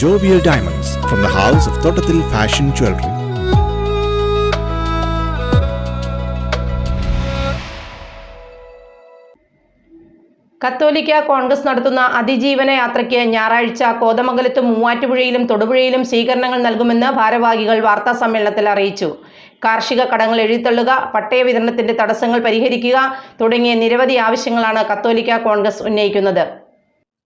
Jovial diamonds from the house of Thottathil fashion jewellery കത്തോലിക്ക കോൺഗ്രസ് നടത്തുന്ന അതിജീവന യാത്രയ്ക്ക് ഞായറാഴ്ച കോതമംഗലത്തും മൂവാറ്റുപുഴയിലും തൊടുപുഴയിലും സ്വീകരണങ്ങൾ നൽകുമെന്ന് ഭാരവാഹികൾ വാർത്താ സമ്മേളനത്തിൽ അറിയിച്ചു. കാർഷിക കടങ്ങൾ എഴുതിത്തള്ളുക പട്ടയ വിതരണത്തിന്റെ തടസ്സങ്ങൾ പരിഹരിക്കുക തുടങ്ങിയ നിരവധി ആവശ്യങ്ങളാണ് കത്തോലിക്ക കോൺഗ്രസ് ഉന്നയിക്കുന്നത്.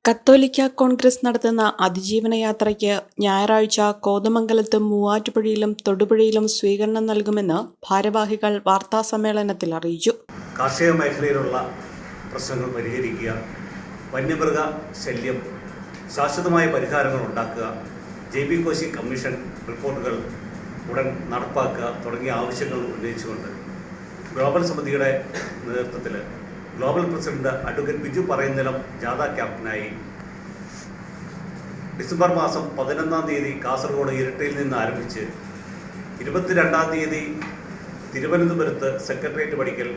കത്തോലിക്ക കോൺഗ്രസ് നടത്തുന്ന അതിജീവന യാത്രയ്ക്ക് ഞായറാഴ്ച കോതമംഗലത്തും മൂവാറ്റുപുഴയിലും തൊടുപുഴയിലും സ്വീകരണം നൽകുമെന്ന് ഭാരവാഹികൾ വാർത്താസമ്മേളനത്തിൽ അറിയിച്ചു. കാർഷിക മേഖലയിലുള്ള പ്രശ്നങ്ങൾ പരിഹരിക്കുക വന്യമൃഗ ശല്യം ശാശ്വതമായ പരിഹാരങ്ങൾ ഉണ്ടാക്കുക ജെ കോശി കമ്മീഷൻ റിപ്പോർട്ടുകൾ ഉടൻ നടപ്പാക്കുക തുടങ്ങിയ ആവശ്യങ്ങൾ ഉന്നയിച്ചുകൊണ്ട് ഗ്ലോബൽ സമിതിയുടെ നേതൃത്വത്തിൽ global president advocate Biju Parayanilam ജാഥ ക്യാപ്റ്റനായി ഡിസംബർ മാസം പതിനൊന്നാം തീയതി കാസർഗോഡ് ഇരട്ടയിൽ നിന്ന് ആരംഭിച്ച് ഇരുപത്തിരണ്ടാം തീയതി തിരുവനന്തപുരത്ത് സെക്രട്ടേറിയറ്റ് പടിക്കൽ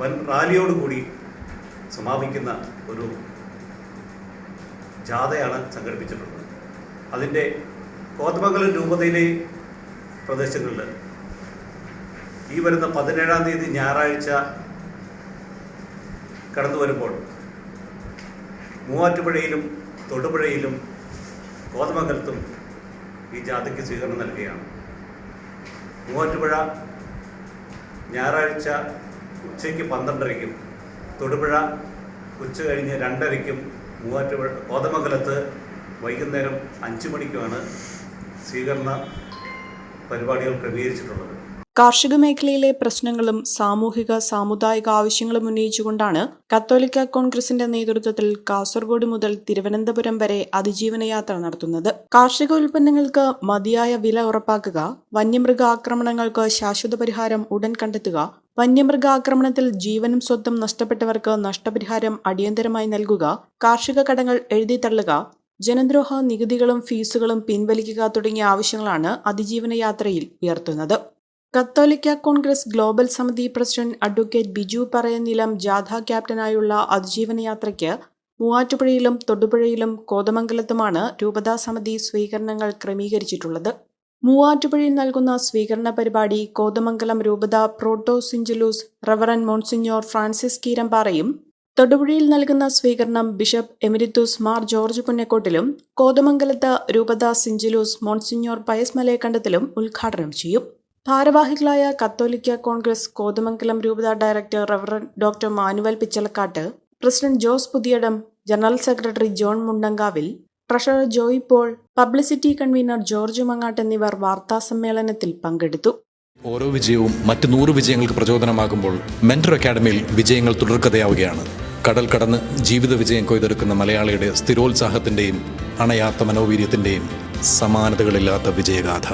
വൻ റാലിയോടുകൂടി സമാപിക്കുന്ന ഒരു ജാഥയാണ് സംഘടിപ്പിച്ചിട്ടുള്ളത്. അതിന്റെ കോതമംഗലം രൂപതയിലെ പ്രദേശങ്ങളിൽ ഈ വരുന്ന പതിനേഴാം തീയതി ഞായറാഴ്ച കടന്നു വരുമ്പോൾ മൂവാറ്റുപുഴയിലും തൊടുപുഴയിലും കോതമംഗലത്തും ഈ ജാഥയ്ക്ക് സ്വീകരണം നൽകുകയാണ്. മൂവാറ്റുപുഴ ഞായറാഴ്ച ഉച്ചയ്ക്ക് പന്ത്രണ്ടരയ്ക്കും തൊടുപുഴ ഉച്ച കഴിഞ്ഞ് രണ്ടരയ്ക്കും മൂവാറ്റുപുഴ കോതമംഗലത്ത് വൈകുന്നേരം അഞ്ച് മണിക്കുമാണ് സ്വീകരണ പരിപാടികൾ ക്രമീകരിച്ചിട്ടുള്ളത്. കാർഷിക മേഖലയിലെ പ്രശ്നങ്ങളും സാമൂഹിക സാമുദായിക ആവശ്യങ്ങളും ഉന്നയിച്ചുകൊണ്ടാണ് കത്തോലിക്ക കോൺഗ്രസിന്റെ നേതൃത്വത്തിൽ കാസർഗോഡ് മുതൽ തിരുവനന്തപുരം വരെ അതിജീവന യാത്ര നടത്തുന്നത്. കാർഷിക ഉൽപ്പന്നങ്ങൾക്ക് മതിയായ വില ഉറപ്പാക്കുക വന്യമൃഗ ആക്രമണങ്ങൾക്ക് ശാശ്വത പരിഹാരം ഉടൻ കണ്ടെത്തുക വന്യമൃഗ ആക്രമണത്തിൽ ജീവനും സ്വത്തും നഷ്ടപ്പെട്ടവർക്ക് നഷ്ടപരിഹാരം അടിയന്തരമായി നൽകുക കാർഷിക കടങ്ങൾ എഴുതിത്തള്ളുക ജനദ്രോഹ നികുതികളും ഫീസുകളും പിൻവലിക്കുക തുടങ്ങിയ ആവശ്യങ്ങളാണ് അതിജീവന യാത്രയിൽ ഉയർത്തുന്നത്. കത്തോലിക്ക കോൺഗ്രസ് ഗ്ലോബൽ സമിതി പ്രസിഡന്റ് അഡ്വക്കേറ്റ് ബിജു പറയനിലം ജാഥ ക്യാപ്റ്റനായുള്ള അതിജീവന യാത്രയ്ക്ക് മൂവാറ്റുപുഴയിലും തൊടുപുഴയിലും കോതമംഗലത്തുമാണ് രൂപതാ സമിതി സ്വീകരണങ്ങൾ ക്രമീകരിച്ചിട്ടുള്ളത്. മൂവാറ്റുപുഴയിൽ നൽകുന്ന സ്വീകരണ പരിപാടി കോതമംഗലം രൂപത proto syncellus reverend monsignor Francis കീരമ്പാറയും തൊടുപുഴയിൽ നൽകുന്ന സ്വീകരണം ബിഷപ്പ് എമിരിത്തൂസ് മാർ ജോർജ് പുന്നക്കോട്ടിലും കോതമംഗലത്ത് രൂപത സിഞ്ചലൂസ് മോൺസിഞ്ഞോർ പയസ് മലയക്കണ്ടത്തിലും ഉദ്ഘാടനം ചെയ്യും. ഭാരവാഹികളായ കത്തോലിക്ക കോൺഗ്രസ് കോതമംഗലം രൂപത director reverend doctor Manuel Pichalakkattu president Jose Puthiyidam general secretary John Mundankavil treasurer Joy Paul publicity convener George Mangattu എന്നിവർ വാർത്താ സമ്മേളനത്തിൽ പങ്കെടുത്തു. ഓരോ വിജയവും മറ്റ് നൂറ് വിജയങ്ങൾക്ക് പ്രചോദനമാകുമ്പോൾ മെന്റർ അക്കാഡമിയിൽ വിജയങ്ങൾ തുടർക്കഥയാവുകയാണ്. കടൽ കടന്ന് ജീവിത വിജയം കൊയ്തെടുക്കുന്ന മലയാളിയുടെ സ്ഥിരോത്സാഹത്തിന്റെയും അണയാത്ത മനോവീര്യത്തിന്റെയും സമാനതകളില്ലാത്ത വിജയഗാഥ.